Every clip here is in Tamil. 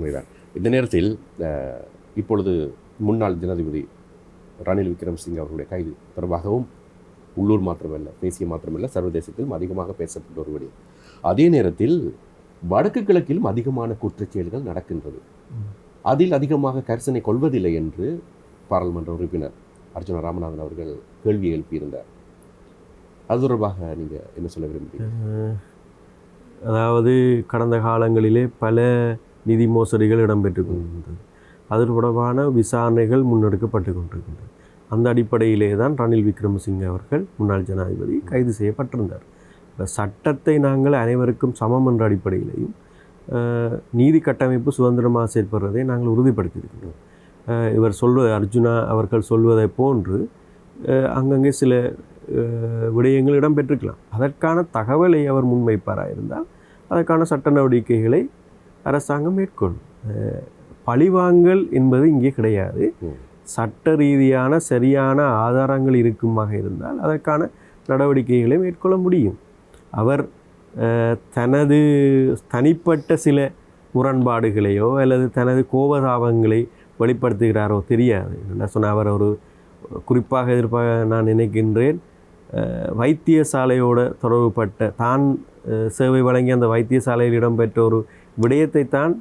உண்மைதான். இந்த நேரத்தில் இப்பொழுது முன்னாள் ஜனாதிபதி ரணில் விக்ரமசிங்க அவர்களுடைய கைது தொடர்பாகவும் உள்ளூர் மாத்திரமல்ல தேசிய மாத்திரமல்ல சர்வதேசத்திலும் அதிகமாக பேசப்பட்டு ஒரு விடயம். அதே நேரத்தில் வடக்கு கிழக்கிலும் அதிகமான குற்றச்செயல்கள் நடக்கின்றது. அதில் அதிகமாக கரிசனை கொள்வதில்லை என்று பாராளுமன்ற உறுப்பினர் அர்ஜுன ராமநாதன் அவர்கள் கேள்வி எழுப்பியிருந்தார். அது தொடர்பாக நீங்கள் என்ன சொல்ல விரும்புகிறீங்க? அதாவது கடந்த காலங்களிலே பல நிதி மோசடிகள் இடம்பெற்று கொண்டிருந்தது. அது தொடர்பான விசாரணைகள் முன்னெடுக்கப்பட்டு கொண்டிருக்கின்றது அந்த அடிப்படையிலே தான் ரணில் விக்ரமசிங்கே அவர்கள் முன்னாள் ஜனாதிபதி கைது செய்யப்பட்டிருந்தார். சட்டத்தை நாங்கள் அனைவருக்கும் சமம் என்ற அடிப்படையிலையும் நீதி கட்டமைப்பு சுதந்திரமாக செயற்படுறதை நாங்கள் உறுதிப்படுத்தியிருக்கின்றோம் இவர் சொல்வது அர்ஜுனா அவர்கள் சொல்வதை போன்று அங்கங்கே சில விடயங்கள் இடம்பெற்றிருக்கலாம். அதற்கான தகவலை அவர் முன்வைப்பாராக இருந்தால் அதற்கான சட்ட நடவடிக்கைகளை அரசாங்கம் மேற்கொள்ளும். பழிவாங்கல் என்பது இங்கே கிடையாது. சட்ட ரீதியான சரியான ஆதாரங்கள் இருக்குமாக இருந்தால் அதற்கான நடவடிக்கைகளை மேற்கொள்ள முடியும். அவர் தனது தனிப்பட்ட சில முரண்பாடுகளையோ அல்லது தனது கோபதாபங்களை வெளிப்படுத்துகிறாரோ தெரியாது. என்ன சொன்ன அவர் ஒரு குறிப்பாக எதிர்ப்பாக நான் நினைக்கின்றேன். வைத்தியசாலையோட தொடர்புபட்ட தான் சேவை வழங்கிய அந்த வைத்தியசாலையில் இடம்பெற்ற ஒரு விடயத்தை தான்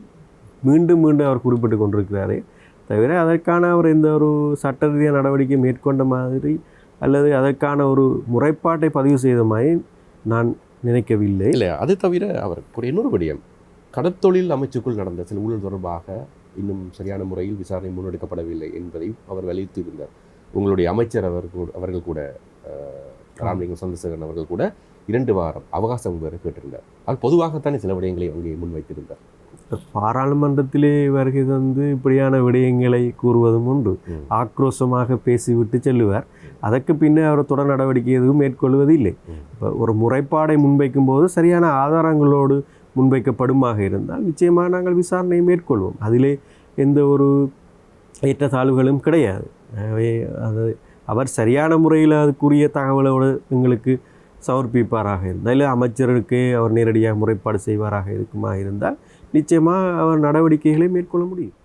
மீண்டும் மீண்டும் அவர் குறிப்பிட்டு கொண்டிருக்கிறாரே தவிர அதற்கான அவர் எந்த ஒரு சட்ட ரீதியாக நடவடிக்கை மேற்கொண்ட மாதிரி அல்லது அதற்கான ஒரு முறைப்பாட்டை பதிவு செய்த மாதிரி நான் நினைக்கவில்லை. இல்லை அது தவிர அவர் இன்னொரு விடயம். கடற்தொழில் அமைச்சுக்குள் நடந்த சில ஊழல் தொடர்பாக இன்னும் சரியான முறையில் விசாரணை முன்னெடுக்கப்படவில்லை என்பதையும் அவர் வலியுறுத்தியிருந்தார் உங்களுடைய அமைச்சர் அவர் அவர்கள் கூட அஹ், ராமலிங்கம் சந்திரசேகரன் அவர்கள் கூட இரண்டு வாரம் அவகாசம் வேறு கேட்டிருந்தார். அவர் பொதுவாகத்தானே சில விடயங்களை அங்கே முன்வைத்திருந்தார். பாராளுமன்றத்திலே வருகை தந்து இப்படியான விடயங்களை கூறுவதும் உண்டு. ஆக்ரோஷமாக பேசிவிட்டு செல்லுவார். அதற்கு பின்னே அவர் தொடர் நடவடிக்கை எதுவும் மேற்கொள்வது இல்லை. இப்போ ஒரு முறைப்பாடை முன்வைக்கும் போது சரியான ஆதாரங்களோடு முன்வைக்கப்படுமாக இருந்தால் நிச்சயமாக நாங்கள் விசாரணையை மேற்கொள்வோம். அதிலே எந்த ஒரு ஏற்றத்தாழ்வுகளும் கிடையாது. அது அவர் சரியான முறையில் அதுக்குரிய தகவலோடு எங்களுக்கு சமர்ப்பிப்பாராக இருந்தால் இல்லை அமைச்சருக்கு அவர் நேரடியாக முறைப்பாடு செய்வாராக இருக்குமா இருந்தால் நிச்சயமாக அவர் நடவடிக்கைகளை மேற்கொள்ள முடியும்.